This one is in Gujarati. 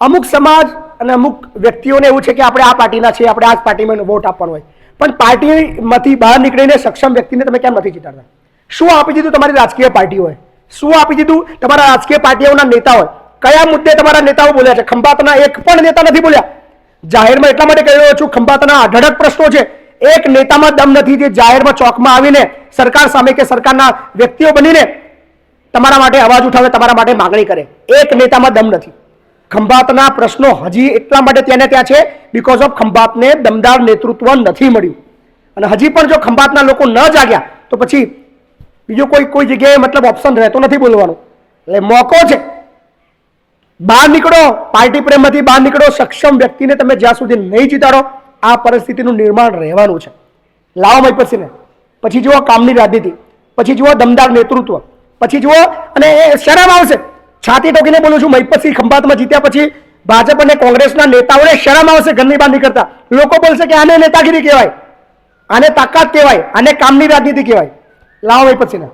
અમુક સમાજ અને અમુક વ્યક્તિઓને એવું છે કે આપણે આ પાર્ટીના છીએ, આપણે આ જ પાર્ટીમાં વોટ આપવાનો હોય. પણ પાર્ટીમાંથી બહાર નીકળીને સક્ષમ વ્યક્તિને તમે કેમ નથી જીતાડતા શું આપી દીધું તમારી રાજકીય પાર્ટીઓએ શું આપી દીધું તમારા રાજકીય પાર્ટીઓના નેતાઓએ કયા મુદ્દે તમારા નેતાઓ બોલ્યા છે? ખંભાતના એક પણ નેતા નથી બોલ્યા. જાહેરમાં એટલા માટે કહી રહ્યો છું, ખંભાતના અઢળક પ્રશ્નો છે. એક નેતામાં દમ નથી જે જાહેરમાં ચોકમાં આવીને સરકાર સામે કે સરકારના વ્યક્તિઓ બનીને તમારા માટે અવાજ ઉઠાવે, તમારા માટે માગણી કરે. એક નેતામાં દમ નથી. ખંભાતના પ્રશ્નો હજી એટલા માટે ત્યાં ને ત્યાં છે બીકોઝ ઓફ ખંભાતને દમદાર નેતૃત્વ નથી મળ્યું. અને હજી પણ જો ખંભાતના લોકો ન જાગ્યા, તો પછી બીજો કોઈ કોઈ જગ્યાએ મતલબ ઓપ્શન રહેતો નથી બોલવાનો. એટલે મોકો છે. બહાર નીકળો, પાર્ટી પ્રેમમાંથી બહાર નીકળો, સક્ષમ વ્યક્તિને તમે જ્યાં સુધી નહીં જીતાડો, આ પરિસ્થિતિનું નિર્માણ રહેવાનું છે. લાવો મહિપતસિંહને. પછી જુઓ કામની રાજનીતિ. પછી જુઓ દમદાર નેતૃત્વ. પછી જુઓ અને એ શરમ આવશે. છાતી ટોકીને બોલું છું, મહિપતસિંહ ખંભાતમાં જીત્યા પછી ભાજપ અને કોંગ્રેસના નેતાઓને શરમ આવશે, ઘરની બહાર નીકળતા. લોકો બોલશે કે આને નેતાગીરી કહેવાય, આને તાકાત કહેવાય, આને કામની રાજનીતિ કહેવાય. લાવો મહિપતસિંહને.